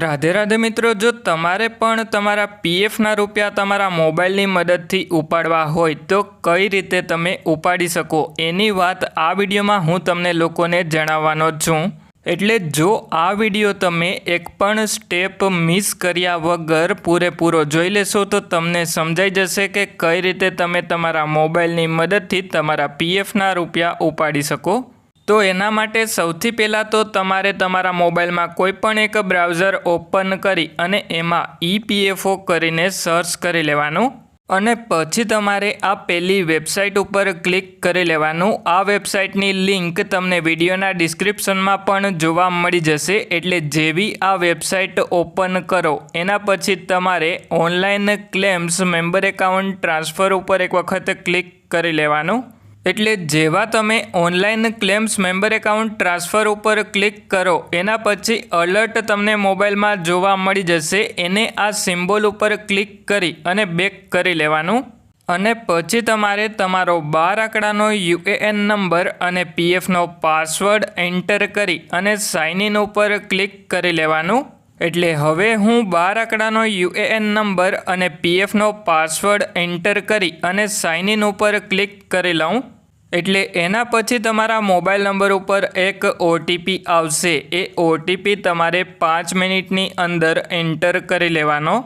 રાધે રાધે મિત્રો, જો તમારે પણ તમારા પીએફના રૂપિયા તમારા મોબાઈલની મદદથી ઉપાડવા હોય, તો કઈ રીતે તમે ઉપાડી શકો? એની વાત આ વિડીયોમાં હું તમને લોકોને જણાવવાનો છું. એટલે જો આ વીડિયો તમે એક પણ સ્ટેપ મિસ કર્યા વગર પૂરેપૂરો જોઈ લેશો, તો તમને સમજાઈ જશે કે કઈ રીતે તમે તમારા મોબાઈલની મદદથી તમારા પીએફના રૂપિયા ઉપાડી શકો. તો એના માટે સૌથી પહેલાં તો તમારે તમારા મોબાઈલમાં કોઈ પણ એક બ્રાઉઝર ઓપન કરી અને એમાં ઈપીએફઓ કરીને સર્ચ કરી લેવાનું અને પછી તમારે આ પહેલી વેબસાઇટ ઉપર ક્લિક કરી લેવાનું. આ વેબસાઇટની લિંક તમને વિડીયોના ડિસ્ક્રિપ્શનમાં પણ જોવા મળી જશે. એટલે જેવી આ વેબસાઇટ ઓપન કરો, એના પછી તમારે online claims member account transfer ઉપર એક વખત ક્લિક કરી લેવાનું. એટલે જેવા તમે online claims member account transfer ઉપર ક્લિક કરો, એના પછી અલર્ટ તમને મોબાઈલમાં જોવા મળી જશે, એને આ સિમ્બોલ ઉપર ક્લિક કરી અને બેક કરી લેવાનું. અને પછી તમારે તમારો બાર આંકડાનો યુએએન નંબર અને પીએફનો પાસવર્ડ એન્ટર કરી અને સાઇન ઇન ઉપર ક્લિક કરી લેવાનું. એટલે હવે હું બાર આંકડાનો યુએએન નંબર અને પીએફનો પાસવર્ડ એન્ટર કરી અને સાઇન ઇન ઉપર ક્લિક કરી લઉં. એટલે એના પછી તમારા મોબાઈલ નંબર ઉપર એક ઓટીપી આવશે. એ ઓટીપી તમારે પાંચ મિનિટની અંદર એન્ટર કરી લેવાનો.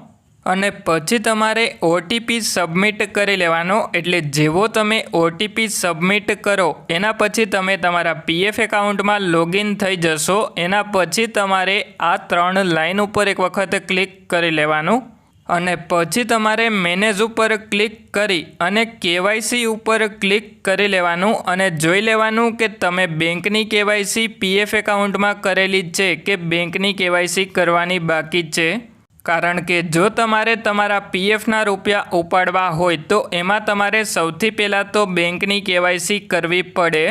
અને પછી તમારે ઓટીપી સબમિટ કરી લેવાનો. એટલે જેવો તમે ઓટીપી સબમિટ કરો, એના પછી તમે તમારા પીએફ એકાઉન્ટમાં લોગિન થઈ જશો. એના પછી તમારે આ ત્રણ લાઇન ઉપર એક વખત ક્લિક કરી લેવાનું. અને પછી તમારે મેનેજ ઉપર ક્લિક કરી અને કેવાયસી ઉપર ક્લિક કરી લેવાનું. અને જોઈ લેવાનું કે તમે બેંકની કેવાયસી પીએફ એકાઉન્ટમાં કરેલી છે કે બેંકની કેવાયસી કરવાની બાકી છે. કારણ કે જો તમારે તમારા પીએફના રૂપિયા ઉપાડવા હોય તો એમાં તમારે સૌથી પહેલાં તો બેંકની કેવાયસી કરવી પડે.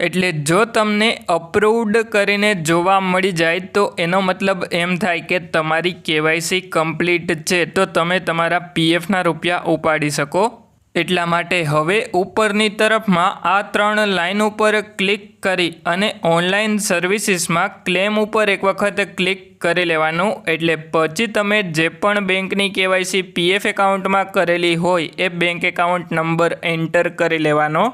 એટલે જો તમને અપ્રૂવડ કરીને જોવા મળી જાય તો એનો મતલબ એમ થાય કે તમારી કેવાયસી કમ્પ્લીટ છે. તો તમે તમારા પીએફના રૂપિયા ઉપાડી શકો. એટલા માટે હવે ઉપરની તરફમાં આ ત્રણ લાઇન ઉપર ક્લિક કરી અને ઓનલાઈન સર્વિસીસમાં ક્લેમ ઉપર એક વખત ક્લિક કરી લેવાનું. એટલે પછી તમે જે પણ બેંકની કેવાયસી પીએફ એકાઉન્ટમાં કરેલી હોય એ બેંક એકાઉન્ટ નંબર એન્ટર કરી લેવાનો.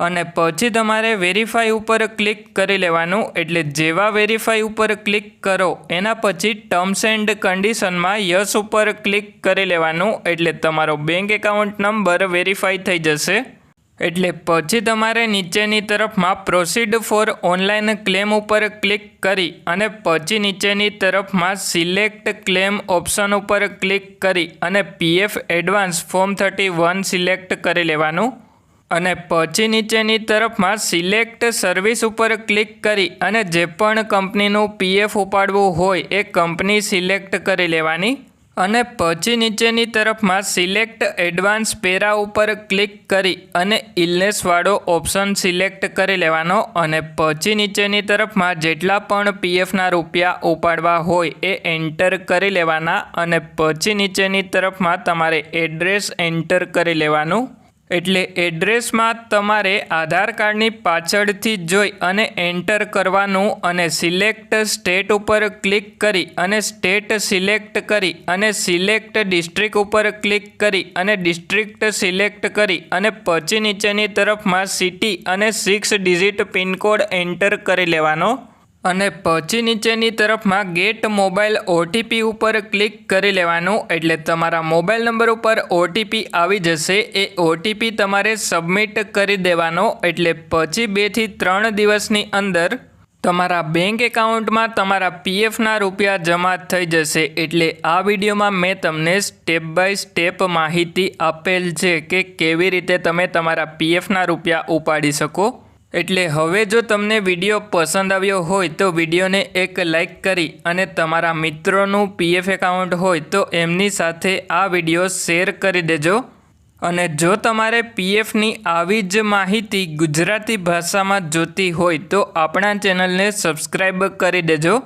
અને પછી તમારે વેરીફાઈ ઉપર ક્લિક કરી લેવાનું. એટલે જેવા વેરીફાઈ ઉપર ક્લિક કરો, એના પછી ટર્મ્સ એન્ડ કન્ડિશનમાં યસ ઉપર ક્લિક કરી લેવાનું. એટલે તમારો બેંક એકાઉન્ટ નંબર વેરીફાઈ થઈ જશે. એટલે પછી તમારે નીચેની તરફમાં પ્રોસીડ ફોર ઓનલાઈન ક્લેમ ઉપર ક્લિક કરી અને પછી નીચેની તરફમાં સિલેક્ટ ક્લેમ ઓપ્શન ઉપર ક્લિક કરી અને PF advance form thirty one select કરી લેવાનું. અને પછી નીચેની તરફમાં સિલેક્ટ સર્વિસ ઉપર ક્લિક કરી અને જે પણ કંપનીનું પીએફ ઉપાડવું હોય એ કંપની સિલેક્ટ કરી લેવાની. અને પછી નીચેની તરફમાં સિલેક્ટ એડવાન્સ પેરા ઉપર ક્લિક કરી અને ઇલનેસવાળો ઓપ્શન સિલેક્ટ કરી લેવાનો. અને પછી નીચેની તરફમાં જેટલા પણ પીએફના રૂપિયા ઉપાડવા હોય એ એન્ટર કરી લેવાના. અને પછી નીચેની તરફમાં તમારે એડ્રેસ એન્ટર કરી લેવાનું. એટલે એડ્રેસમાં તમારે આધાર કાર્ડની પાછળથી જોઈ અને એન્ટર કરવાનું અને સિલેક્ટ સ્ટેટ ઉપર ક્લિક કરી અને સ્ટેટ સિલેક્ટ કરી અને સિલેક્ટ ડિસ્ટ્રિક્ટ ઉપર ક્લિક કરી અને ડિસ્ટ્રિક્ટ સિલેક્ટ કરી અને પછી નીચેની તરફમાં સિટી અને સિક્સ ડિજિટ પિનકોડ એન્ટર કરી લેવાનો. અને પછી નીચેની તરફમાં ગેટ મોબાઈલ ઓટીપી ઉપર ક્લિક કરી લેવાનું. એટલે તમારા મોબાઈલ નંબર ઉપર ઓટીપી આવી જશે. એ ઓટીપી તમારે સબમિટ કરી દેવાનો. એટલે પછી બેથી ત્રણ દિવસની અંદર તમારા બેંક એકાઉન્ટમાં તમારા પીએફના રૂપિયા જમા થઈ જશે. એટલે આ વિડીયોમાં મેં તમને સ્ટેપ બાય સ્ટેપ માહિતી આપેલ છે કે કેવી રીતે તમે તમારા પીએફના રૂપિયા ઉપાડી શકો. એટલે હવે જો તમને વીડિયો પસંદ આવ્યો હોય તો વિડીયોને એક લાઈક કરી અને તમારા મિત્રોનું પીએફ એકાઉન્ટ હોય તો એમની સાથે આ વીડિયો શેર કરી દેજો. અને જો તમારે પીએફની આવી જ માહિતી ગુજરાતી ભાષામાં જોતી હોય તો આપણા ચેનલને સબસ્ક્રાઈબ કરી દેજો.